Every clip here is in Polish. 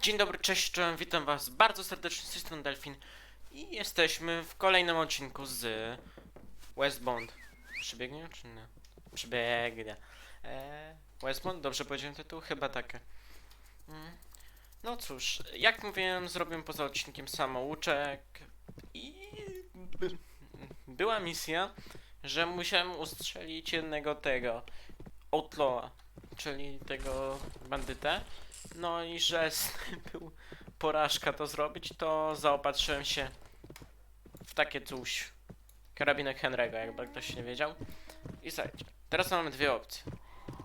Dzień dobry, cześć, czołem, witam was bardzo serdecznie, z strony Delfin i jesteśmy w kolejnym odcinku z Westbond. Przybiegnie czy nie? Przybiegnie. Eee, Westbond? Dobrze powiedziałem tytuł? Chyba tak. No cóż, jak mówiłem, zrobiłem poza odcinkiem samouczek i by, była misja, że musiałem ustrzelić jednego tego outlawa, czyli tego bandytę. No i że był porażka to zrobić, to zaopatrzyłem się w takie coś. Karabinek Henry'ego, jakby ktoś nie wiedział. I słuchajcie, teraz mamy dwie opcje.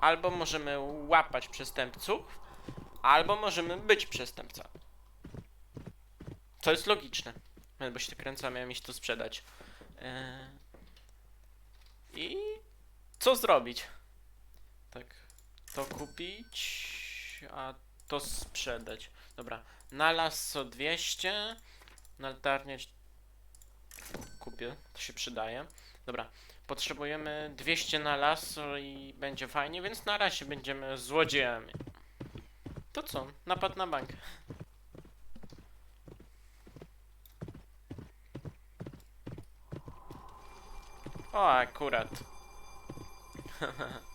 Albo możemy łapać przestępców, albo możemy być przestępcami. Co jest logiczne. Bo się tak kręca, miałem iść to sprzedać. Eee... I co zrobić? Tak, to kupić, a to sprzedać. Dobra, na lasso 200, na latarnię kupię, to się przydaje. Dobra, potrzebujemy 200 na lasso i będzie fajnie, więc na razie będziemy złodziejami. To co? Napad na bank. O, akurat.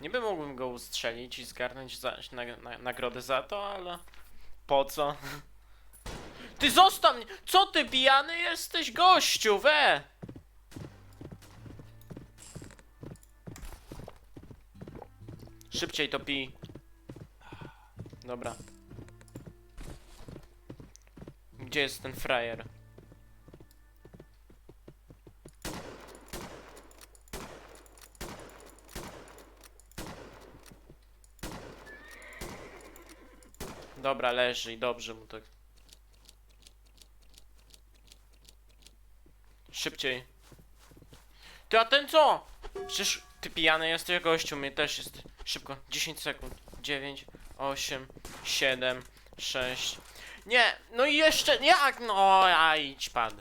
Niby mógłbym go ustrzelić i zgarnąć za, na, na, nagrodę za to, ale po co? Ty zostaw! Co ty pijany jesteś, gościu, we! Szybciej to pij. Dobra. Gdzie jest ten frajer? Dobra, leży i dobrze mu tak. Szybciej. Ty, a ten co? Przecież ty pijany jesteś, gościu, mnie też jest. Szybko, 10 sekund. 9, 8, 7, 6. Nie, no i jeszcze, jak? No, a idź pad.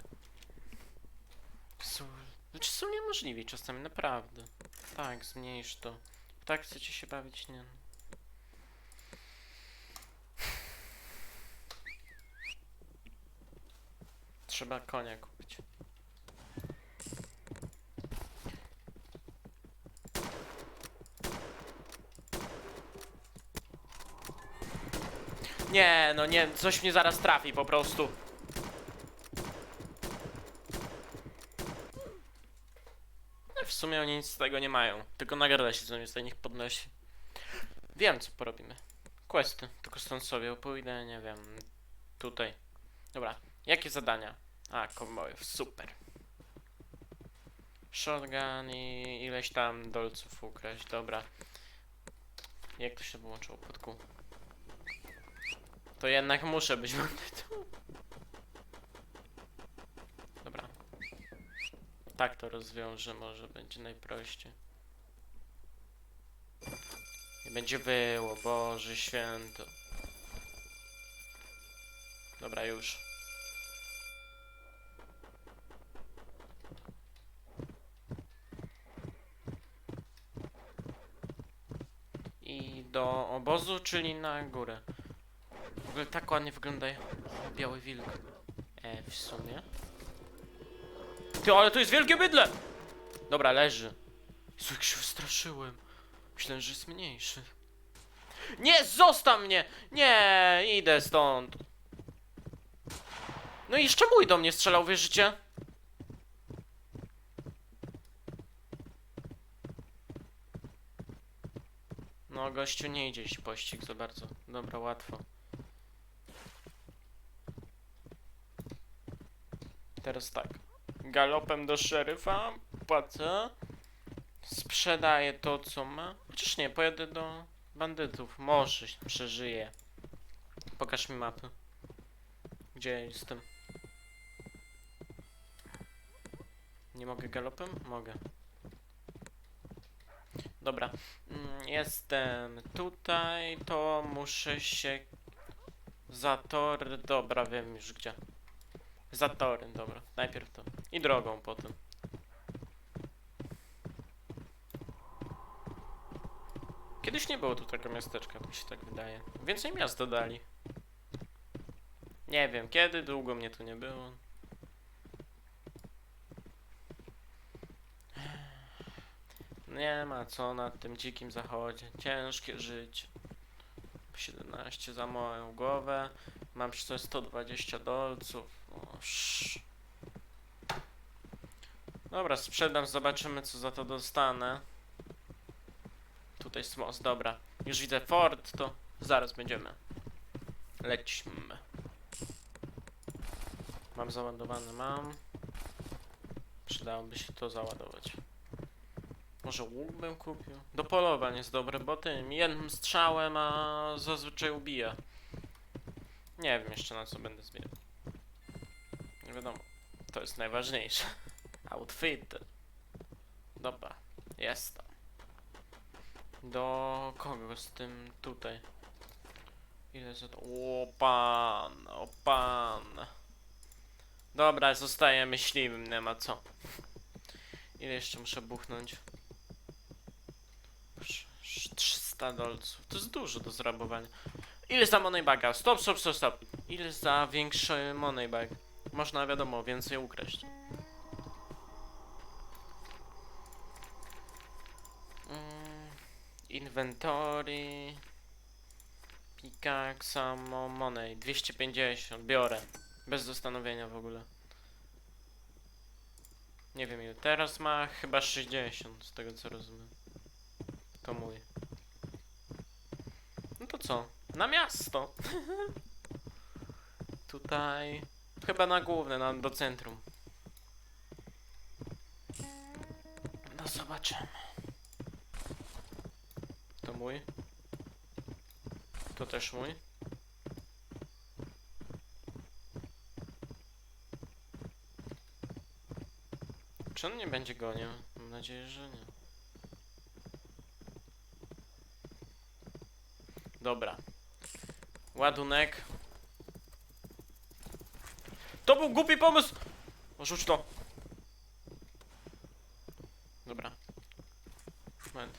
Są, znaczy są niemożliwi czasami, naprawdę. Tak, zmniejsz to. Tak chcecie się bawić? Nie. Trzeba konia kupić. Nie, no nie, coś mnie zaraz trafi po prostu. No, W sumie oni nic z tego nie mają, tylko nagroda się z nich podnosi. Wiem co porobimy. Questy, tylko stąd sobie pójdę, nie wiem, tutaj. Dobra, Jakie zadania? A, konwojów, super. Shotgun i ileś tam dolców ukraść, dobra. Jak to się wyłączyło pod kół? To jednak muszę być bandytą. Dobra. Tak to rozwiążę, może będzie najprościej. I będzie wyło, Boże święto. Dobra, już. I do obozu, czyli na górę. W ogóle tak ładnie wygląda biały wilk. E, w sumie. Ty, ale to jest wielkie bydle! Dobra, leży. Jezu, jak się wystraszyłem. Myślałem, że jest mniejszy. Nie, zostaw mnie! Nie, idę stąd. No i jeszcze mój do mnie strzelał, wierzycie? No, gościu nie idzie się pościg za bardzo. Dobra, łatwo. Teraz tak. Galopem do szeryfa, płacę. Sprzedaję to, co ma. Chociaż nie, pojadę do bandytów. Może przeżyję. Pokaż mi mapę. Gdzie ja jestem? Nie mogę galopem? Mogę. Dobra. Mm, Jestem tutaj, to muszę się... Zatory, dobra, wiem już gdzie. Zatory, dobra. Najpierw to. I drogą potem. Kiedyś nie było tu tego miasteczka, mi się tak wydaje. Więcej miast dodali. Nie wiem, kiedy, długo mnie tu nie było. Nie ma co na tym dzikim zachodzie. Ciężkie życie. 17 za moją głowę. Mam jeszcze 120 dolców. O, sz. Dobra, sprzedam, zobaczymy co za to dostanę. Tutaj jest most, dobra. Już widzę Ford, to zaraz będziemy. Lećmy. Mam załadowane, mam. Przydałoby się to załadować. Może łuk bym kupił? Do polowań jest dobre, bo tym jednym strzałem, a zazwyczaj ubija. Nie wiem jeszcze na co będę zbierał. Nie wiadomo. To jest najważniejsze. Outfit. Dobra, jest tam. Do kogo z tym tutaj? Ile za to? O pan, o pan. Dobra, zostaję myśliwym, nie ma co. Ile jeszcze muszę buchnąć? Sz- sz- 300 dolców. To jest dużo do zrabowania. Ile za moneybaga? Stop, stop, stop, stop. Ile za większy moneybag? Można, wiadomo, więcej ukraść. Mm, inventory. Pickaxe, samo money. 250. Biorę. Bez zastanowienia w ogóle. Nie wiem ile. Teraz ma chyba 60, z tego co rozumiem. To mój. No to co? Na miasto! Tutaj... Chyba na główne, na, do centrum. No zobaczymy. To mój. To też mój. Czy on nie będzie gonił? Mam nadzieję, że nie. Dobra. Ładunek. To był głupi pomysł! Rzuć to. Dobra. Moment.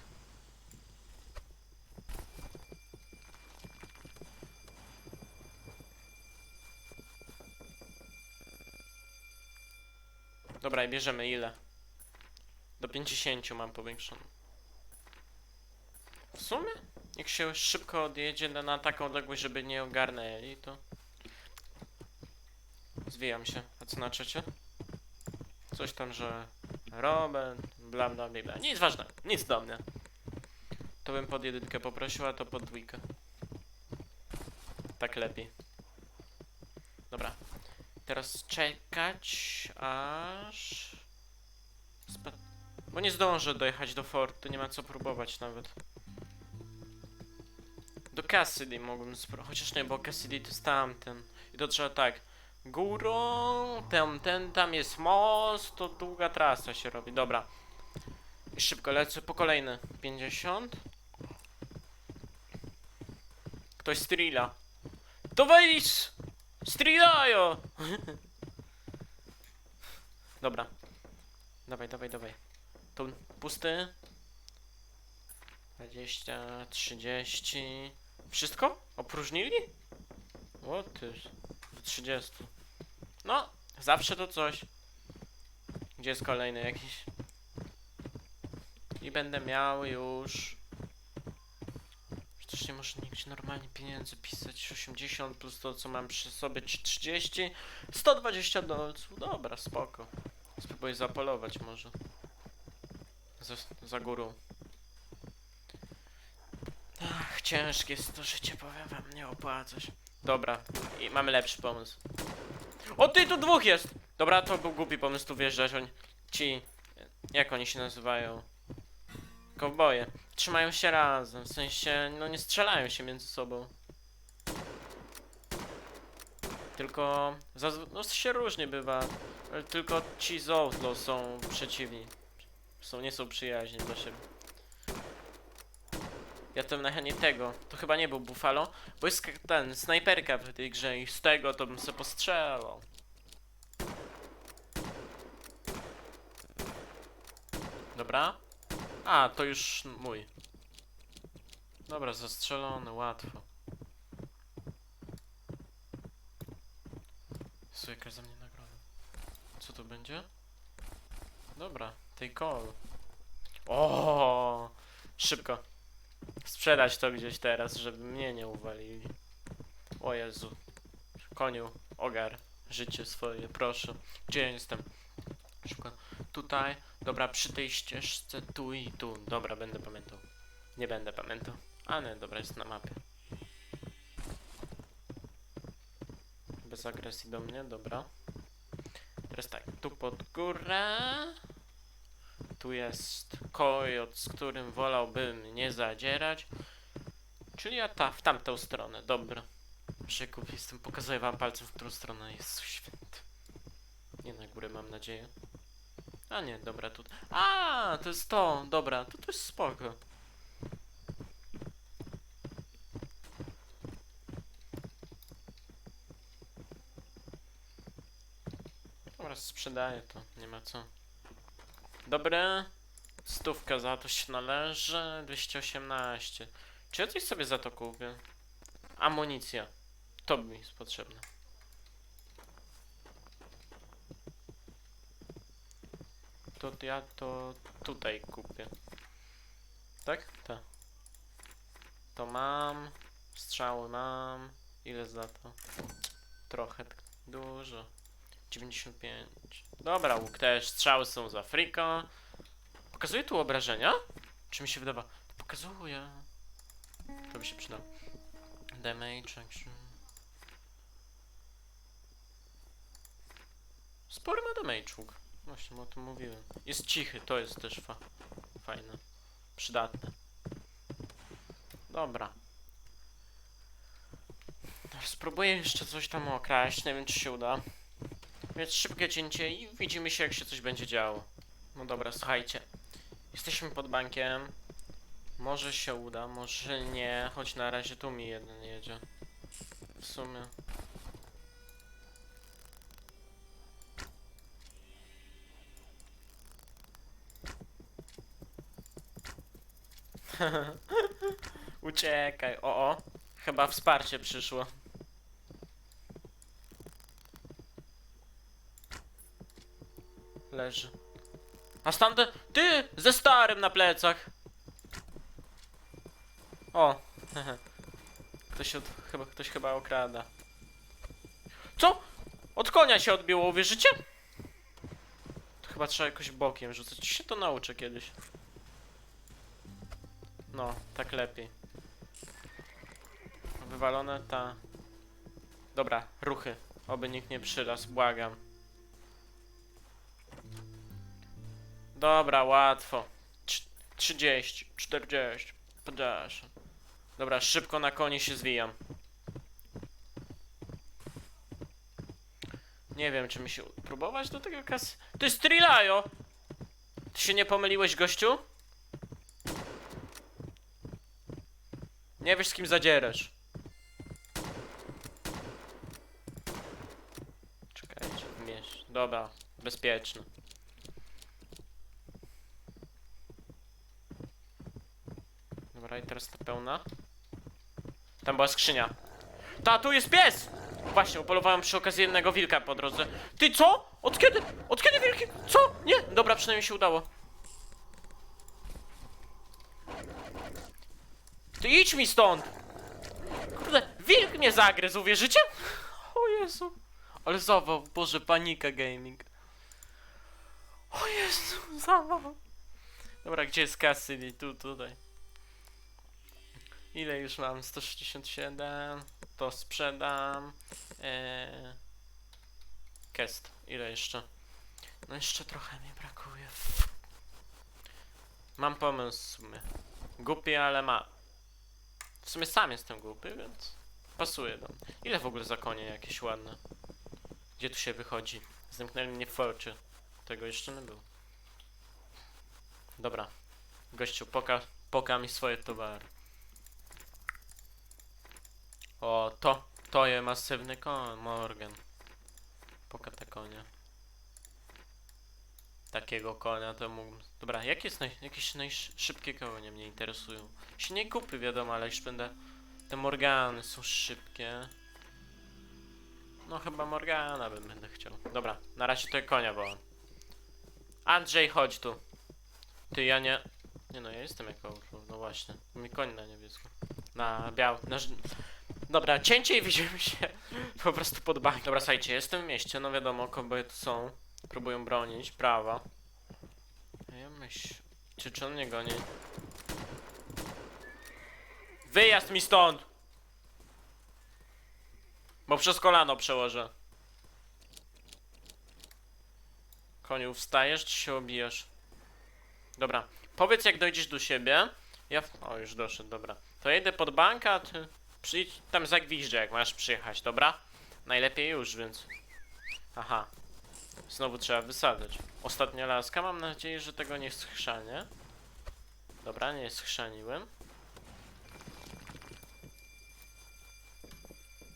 Dobra, i bierzemy ile? Do 50 mam powiększoną. W sumie? Jak się szybko odjedzie na, na taką odległość, żeby nie ogarnęli, to... Zwijam się. A co na trzecie? Coś tam, że... Robert, bla bla bla. Nic ważnego, nic do mnie. To bym pod jedynkę poprosił, a to pod dwójkę. Tak lepiej. Dobra. Teraz czekać, aż... Bo nie zdążę dojechać do fortu, nie ma co próbować nawet. Do Cassidy mogłem spróbować, chociaż nie, bo Cassidy to jest tamten. I to trzeba tak, górą, ten, ten, tam jest most, to długa trasa się robi, dobra. I szybko lecę po kolejny. 50. Ktoś strilla. To wejdź! Strillajo! Dobra. Dawaj, dawaj, dawaj. Tu pusty. 20, 30. Wszystko? Opróżnili? O ty. Do 30. No, zawsze to coś. Gdzie jest kolejny jakiś? I będę miał już. Przecież nie może nigdzie normalnie pieniędzy pisać. 80 plus to, co mam przy sobie, czy 30. 120 dolców. Dobra, spoko. Spróbuję zapolować może. Za, za górą. Ciężkie jest to życie, powiem wam, nie opłaca się. Dobra, i mamy lepszy pomysł. O ty, tu dwóch jest! Dobra, to był głupi pomysł tu wjeżdżać, oni... Ci... Jak oni się nazywają? Kowboje. Trzymają się razem, w sensie, no nie strzelają się między sobą. Tylko... No się różnie bywa. Tylko ci z są przeciwni. Są, nie są przyjaźni do siebie. Ja to na nie tego. To chyba nie był Buffalo, bo jest ten, snajperka w tej grze i z tego to bym se postrzelał. Dobra. A, to już mój. Dobra, zastrzelony, łatwo. Jakaś za mnie nagroda. Co to będzie? Dobra, tej call. O, Szybko. Sprzedać to gdzieś teraz, żeby mnie nie uwalili. O Jezu. Koniu, ogar. Życie swoje, proszę. Gdzie ja jestem? Szybko. Tutaj. Dobra, przy tej ścieżce tu i tu. Dobra, będę pamiętał. Nie będę pamiętał. A nie, dobra, jest na mapie. Bez agresji do mnie, dobra. Teraz tak, tu pod górę. Tu jest kojot, z którym wolałbym nie zadzierać. Czyli ja ta, w tamtą stronę, dobra. Przekup jestem, pokazuję wam palcem, w którą stronę jest święty. Nie na górę, mam nadzieję. A nie, dobra, tu. A, to jest to, dobra, to to jest spoko. Dobra, sprzedaję to, nie ma co. Dobre. Stówka za to się należy. 218. Czy ja coś sobie za to kupię? Amunicja. To mi jest potrzebne. To ja to tutaj kupię. Tak? Tak. To mam. Strzały mam. Ile za to? Trochę, dużo. 95. Dobra, łuk też. Strzały są z Afrika. Pokazuje tu obrażenia? Czy mi się wydawa? To pokazuje. To by się przydało. Damage action. Spory ma damage łuk. Właśnie o tym mówiłem. Jest cichy, to jest też fa fajne. Przydatne. Dobra. Spróbuję jeszcze coś tam okraść, nie wiem czy się uda. Więc szybkie cięcie i widzimy się jak się coś będzie działo. No dobra, słuchajcie. Jesteśmy pod bankiem. Może się uda, może nie, choć na razie tu mi jeden jedzie. W sumie. Uciekaj, o o. Chyba wsparcie przyszło. Leży. A stamtąd ty ze starym na plecach. O. Ktoś od, chyba ktoś chyba okrada. Co? Od konia się odbiło, uwierzycie? To chyba trzeba jakoś bokiem rzucać. Się to nauczę kiedyś. No, tak lepiej. Wywalone ta. Dobra, ruchy. Oby nikt nie przylas, błagam. Dobra, łatwo. Trz- 30, 40, 50. Dobra, szybko na koni się zwijam. Nie wiem, czy mi się próbować do tego kas... To jest Trilayo! Ty się nie pomyliłeś, gościu? Nie wiesz, z kim zadzierasz. Czekajcie, miesz. Dobra, bezpieczny. Dobra, i teraz ta pełna. Tam była skrzynia. Ta, tu jest pies! Właśnie, upolowałem przy okazji jednego wilka po drodze. Ty co? Od kiedy? Od kiedy wilki? Co? Nie? Dobra, przynajmniej się udało. Ty idź mi stąd! Kurde, wilk mnie zagryzł, wierzycie? O Jezu. Ale zawał, Boże, panika gaming. O Jezu, zawał. Dobra, gdzie jest Cassidy? Tu, tutaj. Ile już mam? 167. To sprzedam. Eee... Kest. Ile jeszcze? No jeszcze trochę mi brakuje. Mam pomysł w sumie. Głupi, ale ma. W sumie sam jestem głupi, więc pasuje do mnie. Ile w ogóle za konie jakieś ładne? Gdzie tu się wychodzi? Zamknęli mnie w forczy. Tego jeszcze nie było. Dobra. Gościu, poka, poka mi swoje towary. O, to, to jest masywny koń, Morgan. Poka te konie. takiego konia, to mógłbym... Dobra, jakie jest naj... jakieś najszybkie konie mnie interesują? Się nie kupy, wiadomo, ale już będę... Te Morgany są szybkie. No chyba Morgana bym będę chciał. Dobra, na razie to konia wołam. Andrzej, chodź tu. Ty, ja nie... Nie no, ja jestem jako no właśnie. Mi koń na niebiesko. Na biał... Na... Dobra, cięcie i widzimy się po prostu pod bank. Dobra, słuchajcie, jestem w mieście, no wiadomo, kobiety są. Próbują bronić prawa. Ja myśl... Czy, czy on mnie goni? Wyjazd mi stąd! Bo przez kolano przełożę. Koniu, wstajesz czy się obijasz? Dobra, powiedz jak dojdziesz do siebie. Ja... O, już doszedł, dobra. To jedę pod banka, ty przyjdź tam za jak masz przyjechać, dobra? Najlepiej już, więc... Aha. Znowu trzeba wysadzać. Ostatnia laska, mam nadzieję, że tego nie schrzanie. Dobra, nie schrzaniłem.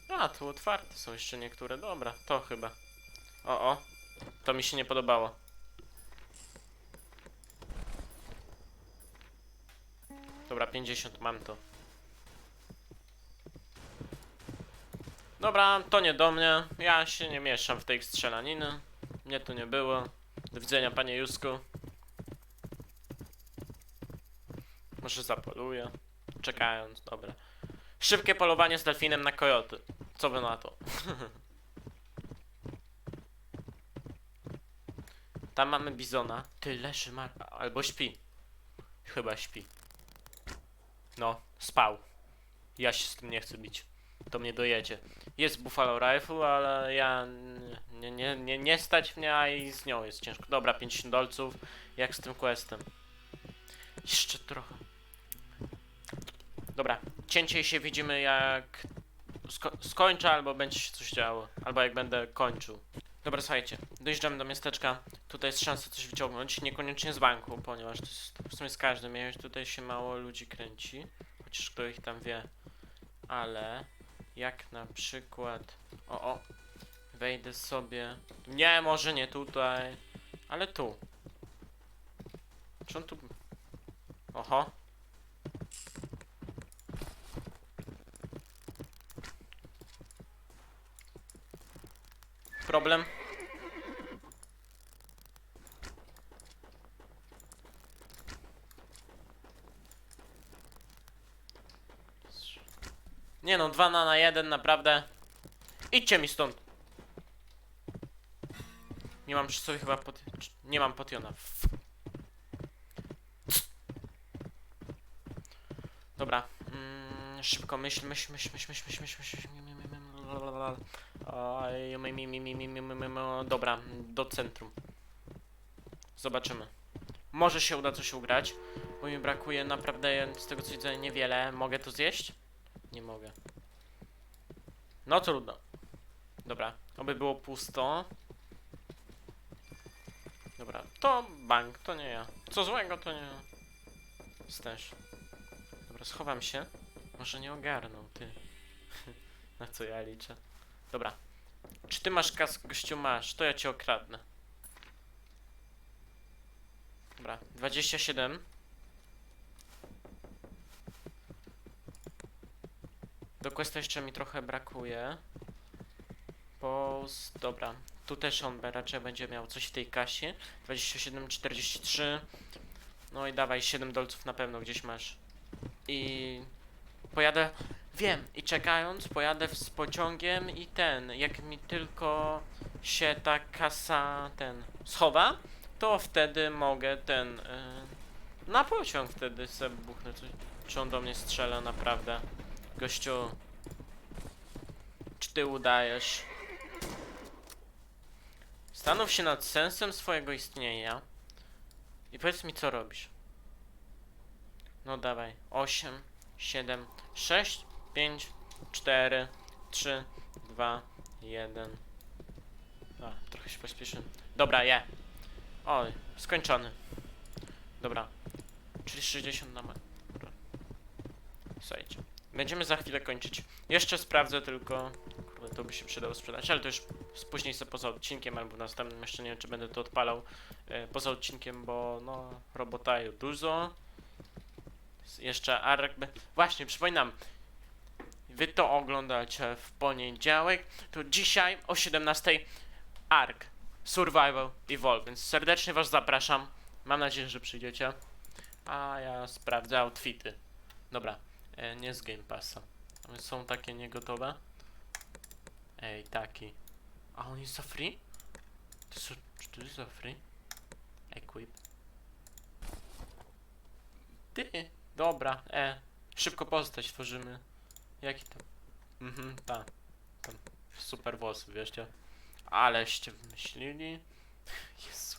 A, tu otwarte są jeszcze niektóre. Dobra, to chyba. O, o. To mi się nie podobało. Dobra, 50, mam to. Dobra, to nie do mnie. Ja się nie mieszam w tej strzelaniny. Mnie tu nie było. Do widzenia, panie Jusku. Może zapoluję. Czekając, dobra. Szybkie polowanie z delfinem na kojoty. Co wy na to? Tam mamy bizona. Ty leży mar... Albo śpi. Chyba śpi. No, spał. Ja się z tym nie chcę bić. To mnie dojedzie. Jest Buffalo Rifle, ale ja... Nie, nie, nie, nie stać mnie, a i z nią jest ciężko. Dobra, 50 dolców. Jak z tym questem? Jeszcze trochę. Dobra, cięcie się widzimy jak sko skończę, albo będzie się coś działo, albo jak będę kończył. Dobra, słuchajcie, dojeżdżamy do miasteczka. Tutaj jest szansa coś wyciągnąć, niekoniecznie z banku, ponieważ to jest w sumie z każdym. Tutaj się mało ludzi kręci, chociaż kto ich tam wie. Ale jak na przykład. O, o, wejdę sobie. Nie, może nie tutaj, ale tu. Czy on tu. Oho. Problem? Nie no, dwa na, na jeden, naprawdę. Idźcie mi stąd. Nie mam sobie chyba pot... Nie mam potiona. Dobra. Mm, szybko myśl, myśl, myśl, myśl, myśl, myśl, myśl, myśl, myśl, mi. Dobra, do centrum. Zobaczymy. Może się uda coś ugrać, bo mi brakuje naprawdę z tego co widzę niewiele. Mogę to zjeść? Nie mogę. No trudno. Dobra, oby było pusto. Dobra, to bank, to nie ja. Co złego, to nie ja. Też. Dobra, schowam się. Może nie ogarnął, ty. Na co ja liczę. Dobra. Czy ty masz kask, gościu masz, to ja cię okradnę. Dobra, 27. Do questa jeszcze mi trochę brakuje. Post, dobra. Tu też on raczej będzie miał coś w tej kasie. 27, 43. No i dawaj, 7 dolców na pewno gdzieś masz. I pojadę, wiem, i czekając, pojadę z pociągiem i ten, jak mi tylko się ta kasa, ten, schowa, to wtedy mogę ten, y, na pociąg wtedy sobie buchnę coś. Czy on do mnie strzela naprawdę? Gościu, czy ty udajesz? Zastanów się nad sensem swojego istnienia i powiedz mi, co robisz. No dawaj. 8, 7, 6, 5, 4, 3, 2, 1. A, trochę się pośpieszę. Dobra, je. Oj, skończony. Dobra. Czyli 60 na. Dobra. Słuchajcie. Będziemy za chwilę kończyć. Jeszcze sprawdzę tylko. Kurde, to by się przydało sprzedać, ale to już później sobie poza odcinkiem albo następnym jeszcze nie wiem, czy będę to odpalał. e, poza odcinkiem, bo no, robota jest dużo. Jeszcze Ark. Właśnie, przypominam. Wy to oglądacie w poniedziałek, to dzisiaj o 17 Ark Survival Evolve, więc serdecznie was zapraszam. Mam nadzieję, że przyjdziecie. A ja sprawdzę outfity. Dobra, nie z Game Passa. Są takie niegotowe. Ej, taki. A on jest za free? To są, czy to jest za free? Equip. Ty, dobra, e. Szybko postać tworzymy. Jaki to? Mhm, tak. Tam super włosy, wieszcie. Aleście wymyślili. Jezu.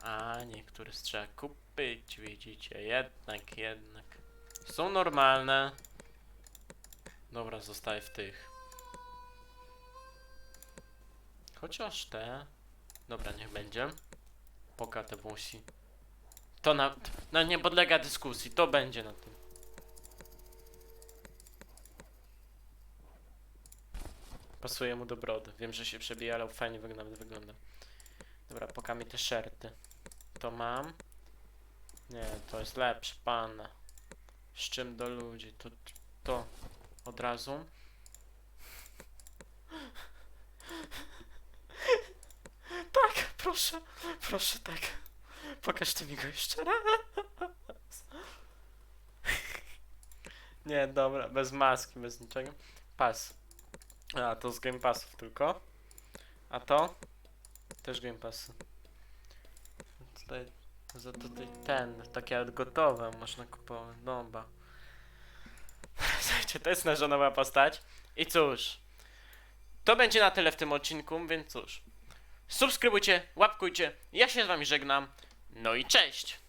A niektóre trzeba kupić, widzicie. Jednak, jednak. Są normalne. Dobra, zostaję w tych. Chociaż te. Dobra, niech będzie. Poka te włosi. To na. No nie podlega dyskusji, to będzie na tym. Pasuje mu do brody. Wiem, że się przebija, ale fajnie wygląda. wygląda. Dobra, poka mi te szerty. To mam. Nie, to jest lepsze, pana. Z czym do ludzi? To, to od razu. Tak, proszę, proszę, tak. Pokażcie mi go jeszcze raz. Nie, dobra, bez maski, bez niczego. Pas. A, to z Game Passów tylko. A to? Też Game Passy. Tutaj, za tutaj ten, takie gotowe można kupować. Dobra. Słuchajcie, to jest nasza nowa postać. I cóż. To będzie na tyle w tym odcinku, więc cóż. Subskrybujcie, łapkujcie. Ja się z wami żegnam. No i cześć!